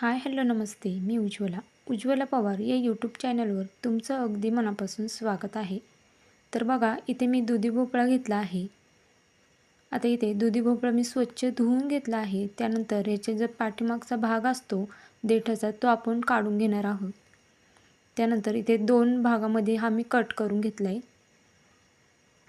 हाय hello नमस्ते. मी उज्ज्वला. उज्ज्वला पवार या यूट्यूब चॅनलवर तुमचं अगदी मनापासून स्वागत आहे. तर बघा इथे मी दुधी भोपळा घेतला आहे. आता इथे दुधी भोपळा मी स्वच्छ धुवून घेतला आहे. त्यानंतर याच्या जो पाठीमागचा भाग असतो देठाचा तो आपण काढून घेणार आहोत. त्यानंतर इथे दोन भागामध्ये हा मी कट करून घेतला आहे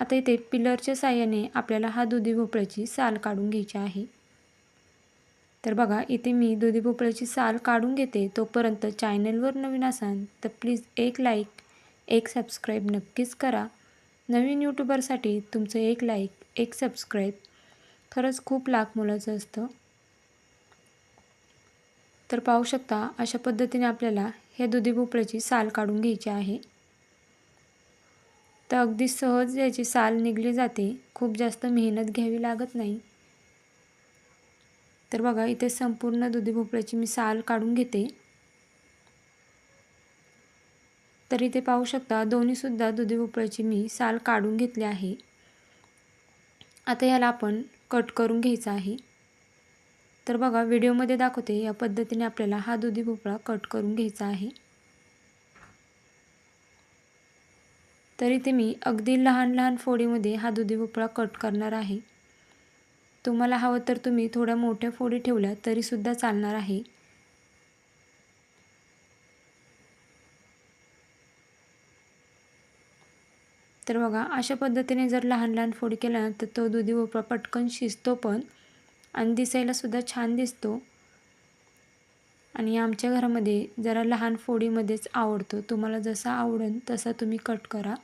आता इथे पिलरच्या साह्याने आपल्याला हा दुधी भोपळ्याची साल काढून घ्यायची आहे. तर बघा इथे मी दुधी भोपळ्याची साल काढून घेते. तोपर्यंत चॅनलवर नवीन असाल तर प्लीज एक लाईक एक सबस्क्राईब नक्कीच करा. नवीन यूट्यूबरसाठी तुमचं एक लाईक एक सबस्क्राईब. खरंच खूप लाख मोलाचं असतं. तर पाहू शकता अशा पद्धतीने आपल्याला ह्या दुधी भोपळ्याची साल काढून घ्यायची आहे. तर अगदी सहज याची साल निघली जाते. खूप जास्त मेहनत घ्यावी लागत नाही. तर बघा इथे संपूर्ण दुधी भोपळ्याची मी साल काढून घेते. तर इथे पाहू शकता दोन्हीसुद्धा दुधी भोपळ्याची मी साल काढून घेतली आहे. आता याला आपण कट करून घ्यायचा आहे. तर बघा व्हिडिओमध्ये दाखवते या पद्धतीने आपल्याला हा दुधी भोपळा कट करून घ्यायचा आहे. तर इथे मी अगदी लहान लहान फोडीमध्ये हा दुधी भोपळा कट करणार आहे. तुम्हाला हवं तर तुम्ही थोड्या मोठ्या फोडी ठेवल्या तरीसुद्धा चालणार आहे. तर बघा अशा पद्धतीने जर लहान लहान फोडी केल्या तर तो दुधी भोपळा पटकन शिजतो पण आणि दिसायलासुद्धा छान दिसतो. आणि आमच्या घरामध्ये जरा लहान फोडीमध्येच आवडतो. तुम्हाला जसा आवडेल तसा तुम्ही कट करा.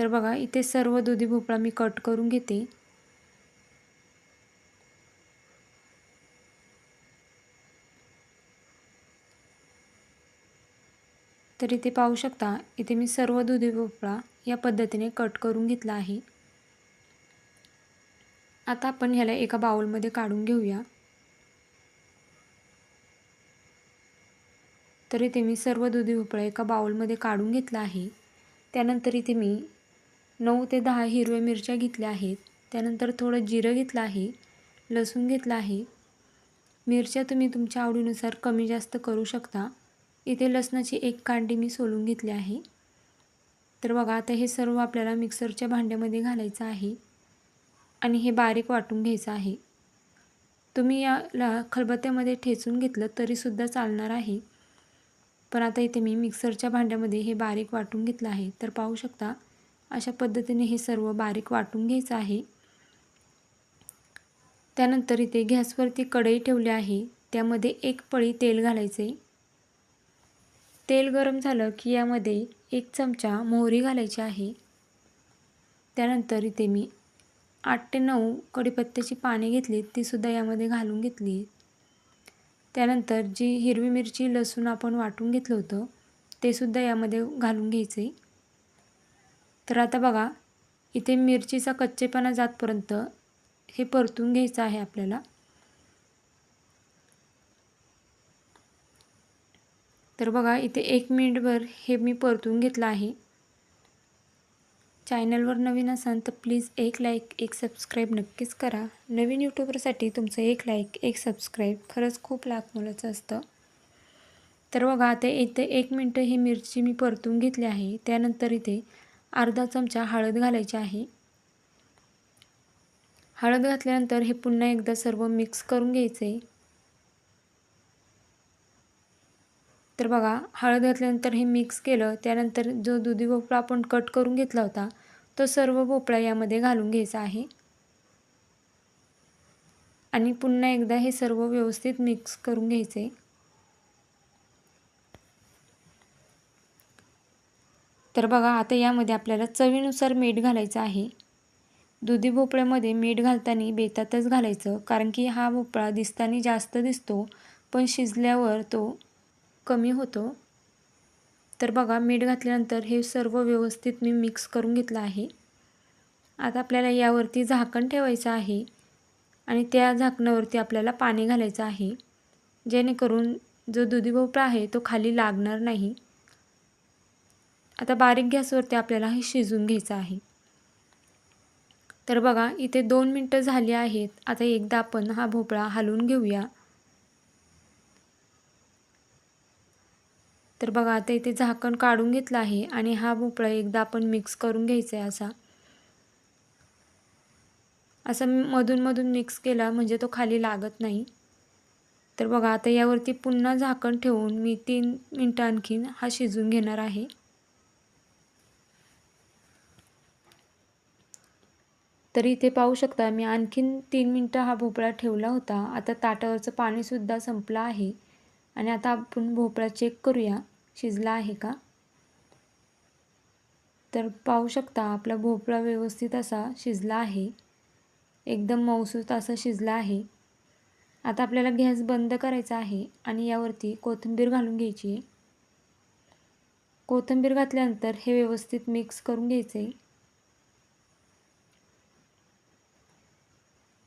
तर बघा इथे सर्व दुधी भोपळा मी कट करून घेते. तर इथे पाहू शकता इथे मी सर्व दुधी भोपळा या पद्धतीने कट करून घेतला आहे. आता आपण ह्याला एका बाउलमध्ये काढून घेऊया. तर इथे मी सर्व दुधी भोपळा एका बाउलमध्ये काढून घेतला आहे. त्यानंतर इथे मी नऊ ते दहा हिरव्या मिरच्या घेतल्या आहेत. त्यानंतर थोडं जिरं घेतलं आहे. लसूण घेतलं आहे. मिरच्या तुम्ही तुमच्या आवडीनुसार कमी जास्त करू शकता. इथे लसणाची एक कांडी मी सोलून घेतली आहे. तर बघा आता हे सर्व आपल्याला मिक्सरच्या भांड्यामध्ये घालायचं आहे. आणि हे बारीक वाटून घ्यायचं आहे. तुम्ही याला खलबत्त्यामध्ये ठेचून घेतलं तरीसुद्धा चालणार आहे. पण आता इथे मी मिक्सरच्या भांड्यामध्ये हे बारीक वाटून घेतलं आहे. तर पाहू शकता अशा पद्धतीने हे सर्व बारीक वाटून घ्यायचं आहे. त्यानंतर इथे गॅसवरती कढई ठेवली आहे. त्यामध्ये एक पळी तेल घालायचे. तेल गरम झालं की यामध्ये एक चमचा मोहरी घालायची आहे. त्यानंतर इथे मी आठ ते नऊ कढीपत्त्याची पाने घेतली तीसुद्धा यामध्ये घालून घेतली. त्यानंतर जी हिरवी मिरची लसूण आपण वाटून घेतलं होतं ते सुद्धा यामध्ये घालून घ्यायचे. तर आता बघा इथे मिरचीचा कच्चेपणा जातपर्यंत हे परतून घ्यायचं आहे आपल्याला. तर बघा इथे एक मिनिटभर हे मी परतून घेतलं आहे. चॅनलवर नवीन असाल तर प्लीज एक लाईक एक सबस्क्राईब नक्कीच करा. नवीन यूट्यूबरसाठी तुमचं एक लाईक एक सबस्क्राईब खरंच खूप लाख मोलाचं असतं. तर बघा आता इथे एक मिनटं ही मिरची मी परतून घेतली आहे. त्यानंतर इथे अर्धा चमचा हळद घालायची आहे. हळद घातल्यानंतर हे पुन्हा एकदा सर्व मिक्स करून घ्यायचे. तर बघा हळद घातल्यानंतर हे मिक्स केलं त्यानंतर जो दुधी भोपळा आपण कट करून घेतला होता तो सर्व भोपळा यामध्ये घालून घ्यायचा आहे. आणि पुन्हा एकदा हे सर्व व्यवस्थित मिक्स करून घ्यायचे. तर बघा आता यामध्ये आपल्याला चवीनुसार मीठ घालायचं आहे. दुधी भोपळ्यामध्ये मीठ घालताना बेतातच घालायचं कारण की हा भोपळा दिसताना जास्त दिसतो पण शिजल्यावर तो कमी होतो. तर बघा मीठ घातल्यानंतर हे सर्व व्यवस्थित मी मिक्स करून घेतलं आहे. आता आपल्याला यावरती झाकण ठेवायचं आहे आणि त्या झाकणावरती आपल्याला पाणी घालायचं आहे जेणेकरून जो दुधी भोपळा आहे तो खाली लागणार नाही. आता बारीक गॅसवरती आपल्याला हे शिजून घ्यायचं आहे. तर बघा इथे दोन मिनटं झाली आहेत. आता एकदा आपण हा भोपळा हलवून घेऊया. तर बघा आता इथे झाकण काढून घेतलं आहे आणि हा भोपळा एकदा आपण मिक्स करून घ्यायचा आहे असा. असं मधून मधून मिक्स केला म्हणजे तो खाली लागत नाही. तर बघा आता यावरती पुन्हा झाकण ठेवून मी तीन मिनटं आणखीन हा शिजून घेणार आहे. तर इथे पाहू शकता मी आणखीन तीन मिनटं हा भोपळा ठेवला होता. आता ताटावरचं पाणीसुद्धा संपलं आहे. आणि आता आपण भोपळा चेक करूया. शिजला आहे का? तर पाहू शकता आपला भोपळा व्यवस्थित असा शिजला आहे. एकदम मऊसूत असा शिजला आहे. आता आपल्याला गॅस बंद करायचा आहे आणि यावरती कोथिंबीर घालून घ्यायची आहे. कोथिंबीर घातल्यानंतर हे व्यवस्थित मिक्स करून घ्यायचं.